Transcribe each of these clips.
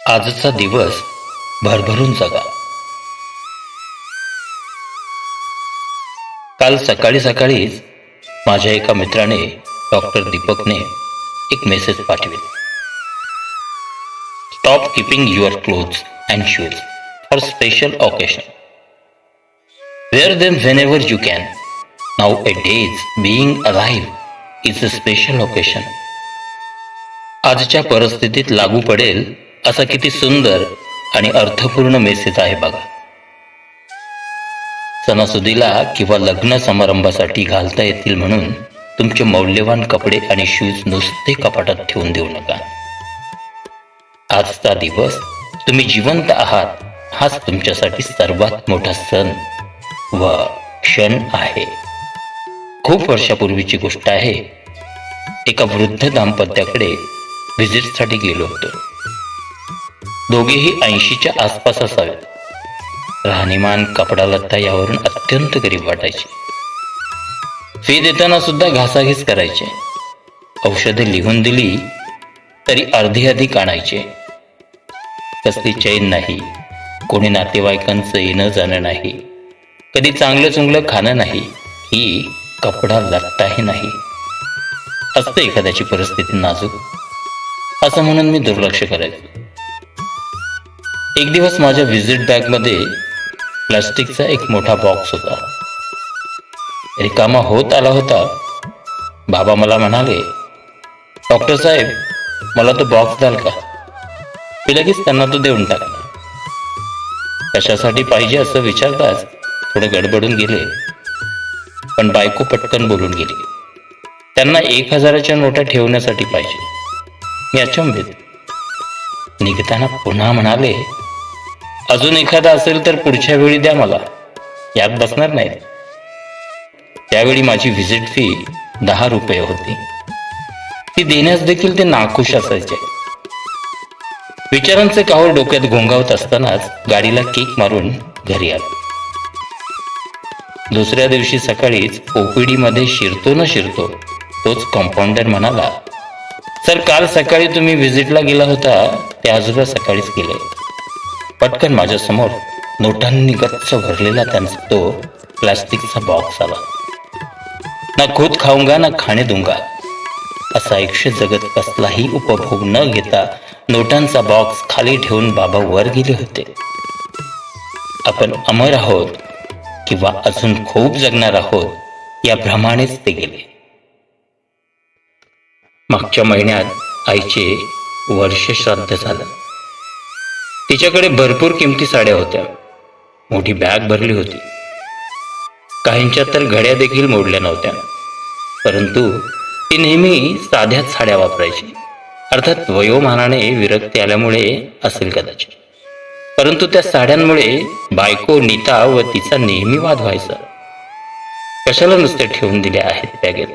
आजचा दिवस भरभरून जगा. काल सकाळी सकाळीच माझ्या एका मित्राने डॉक्टर दीपकने एक मेसेज पाठविला. Stop keeping your clothes and shoes for special occasion wear them whenever you can nowadays being alive is a special occasion आजच्या परिस्थितीत लागू पडेल असा किती सुंदर आणि अर्थपूर्ण मेसेज आहे बघा. सणासुदीला किंवा लग्न समारंभासाठी घालता येतील म्हणून तुमचे मौल्यवान कपडे आणि शूज नुसते कपाटात ठेवून देऊ नका. आजचा दिवस तुम्ही जिवंत आहात हाच तुमच्यासाठी सर्वात मोठा सण व क्षण आहे. खूप वर्षापूर्वीची गोष्ट आहे. एका वृद्ध दाम्पत्याकडे व्हिजिटसाठी गेलो होतो. दोघेही ऐंशीच्या आसपास असावेत. राहणीमान कपडा लत्ता यावरून अत्यंत गरीब वाटायचे. फी देताना सुद्धा घासाघीस करायचे. औषधे लिहून दिली तरी अर्धी अधिक आणायचे. कसली चैन नाही कोणी नातेवाईकांचं येणं जाणं नाही कधी चांगलं चुंगलं खाणं नाही ही कपडा लत्ताही नाही. असतं एखाद्याची परिस्थिती नाजूक. असं म्हणून मी दुर्लक्ष करायचो. एक दिवस माझ्या व्हिजिट बॅगमध्ये प्लास्टिकचा एक मोठा बॉक्स होता. रिकामा होत आला होता. बाबा मला म्हणाले डॉक्टर साहेब मला तो बॉक्स द्याल का? मी लगेच त्यांना तो देऊन टाकला. कशासाठी पाहिजे असं विचारताच थोडे गडबडून गेले. पण बायको पटकन बोलून गेली त्यांना एक हजाराच्या नोटा ठेवण्यासाठी पाहिजे. मी अचंबित. निघताना पुन्हा म्हणाले अजून एखादा असेल तर पुढच्या वेळी द्या मला. यात बसणार नाही. त्यावेळी माझी व्हिजिट फी दहा रुपये होती. ती देण्यास देखील ते नाखुश असायचे. विचारांचे काहूर डोक्यात घोंगावत असतानाच गाडीला केक मारून घरी आलो. दुसऱ्या दिवशी सकाळीच ओपीडी मध्ये शिरतो न शिरतो तोच कंपाऊंडर म्हणाला सर काल सकाळी तुम्ही व्हिजिटला गेला होता ते आजोबा सकाळीच गेले. पटकन माझ्यासमोर नोटांनी गच्च भरलेला त्यांचा तो प्लास्टिकचा बॉक्स आला. ना खुद खाऊंगा ना खाणे दूंगा. असा आयुष्य जगत कसलाही उपभोग न घेता नोटांचा बॉक्स खाली ठेवून बाबा वर गेले होते. आपण अमर आहोत किंवा अजून खूप जगणार आहोत या भ्रमानेच ते गेले. मागच्या महिन्यात आईचे वर्ष श्राद्ध झालं. तिच्याकडे भरपूर किमती साड्या होत्या. मोठी बॅग भरली होती. काहींच्या तर घड्या देखील मोडल्या नव्हत्या. परंतु ती नेहमी साध्याच साड्या वापरायची. अर्थात वयोमानाने विरक्ती आल्यामुळे असेल कदाचित. परंतु त्या साड्यांमुळे बायको नीता व तिचा नेहमी वाद व्हायचा. कशाला नुसते ठेवून दिले आहेत बॅगेत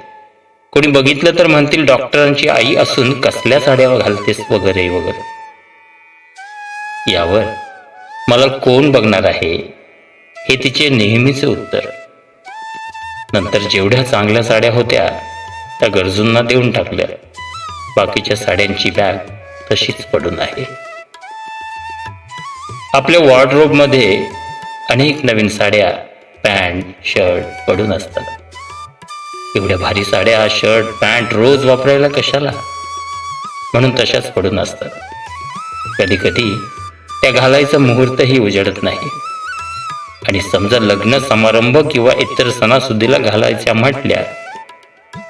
कोणी बघितलं तर म्हणतील डॉक्टरांची आई असून कसल्या साड्या घालतेस वगैरे वगैरे. यावर मला कोण बघणार आहे हे तिचे नेहमीचे उत्तर. नंतर जेवढ्या चांगल्या साड्या होत्या त्या गरजूंना देऊन टाकल्या. बाकीच्या साड्यांची बॅग तशीच पडून आहे. आपल्या वॉर्डरोबमध्ये अनेक नवीन साड्या पॅन्ट शर्ट पडून असतात. एवढ्या भारी साड्या शर्ट पॅन्ट रोज वापरायला कशाला? म्हणून तशाच पडून असतात. कधी कधी त्या घालायचा मुहूर्तही उजडत नाही. आणि समजा लग्न समारंभ किंवा इतर सणासुदीला घालायच्या म्हटल्या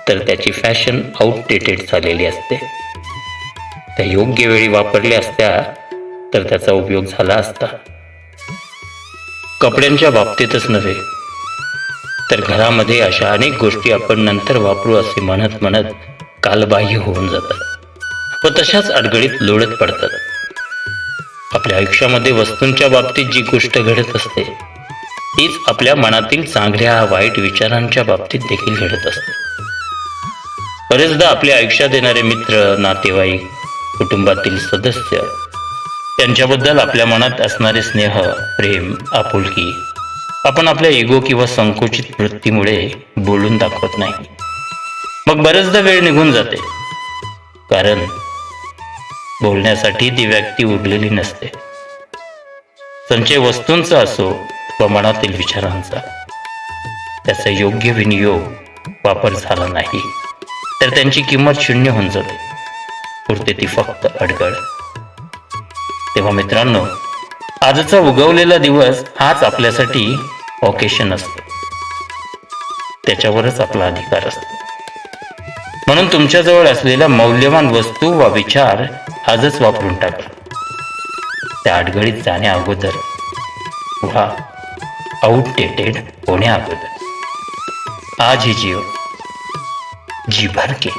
तर त्याची फॅशन आउटडेटेड झालेली असते. त्या योग्य वेळी वापरल्या असत्या तर त्याचा उपयोग झाला असता. कपड्यांच्या बाबतीतच नव्हे तर घरामध्ये अशा अनेक गोष्टी आपण नंतर वापरू असे म्हणत म्हणत कालबाह्य होऊन जातात. व तशाच अडगळीत लोळत पडतात. आपल्या आयुष्यामध्ये वस्तूंच्या बाबतीत जी गोष्ट घडत असते तीच आपल्या मनातील चांगल्या वाईट विचारांच्या बाबतीत देखील घडत असते. बरेचदा आपल्या आयुष्यात येणारे मित्र नातेवाईक कुटुंबातील सदस्य त्यांच्याबद्दल आपल्या मनात असणारे स्नेह प्रेम आपुलकी आपण आपल्या इगो किंवा संकुचित वृत्तीमुळे बोलून दाखवत नाही. मग बरेचदा वेळ निघून जाते. कारण बोलण्यासाठी ती व्यक्ती उरलेली नसते. संचय वस्तूंचा असो व मनातील विचारांचा. त्याचा योग्य विनियोग वापर झाला नाही तर त्यांची किंमत शून्य होऊन जाते. पुरते ती फक्त अडगळ. तेव्हा मित्रांनो आजचा उगवलेला दिवस हाच आपल्यासाठी ऑकेशन असतो. त्याच्यावरच आपला अधिकार असतो. म्हणून तुमच्याजवळ असलेल्या मौल्यवान वस्तू वा विचार आजच वापरून टाका. त्या आडगळीत जाण्या अगोदर वा आउटडेटेड होण्या अगोदर. आज ही जीव जी भर के.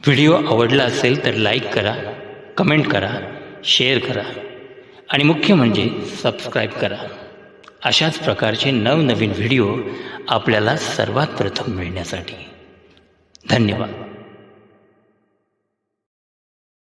व्हिडिओ आवडला असेल तर लाईक करा कमेंट करा शेअर करा. आणि मुख्य म्हणजे सबस्क्राईब करा. अशाच प्रकारचे नवनवीन व्हिडिओ आपल्याला सर्वात प्रथम मिळण्यासाठी. धन्यवाद.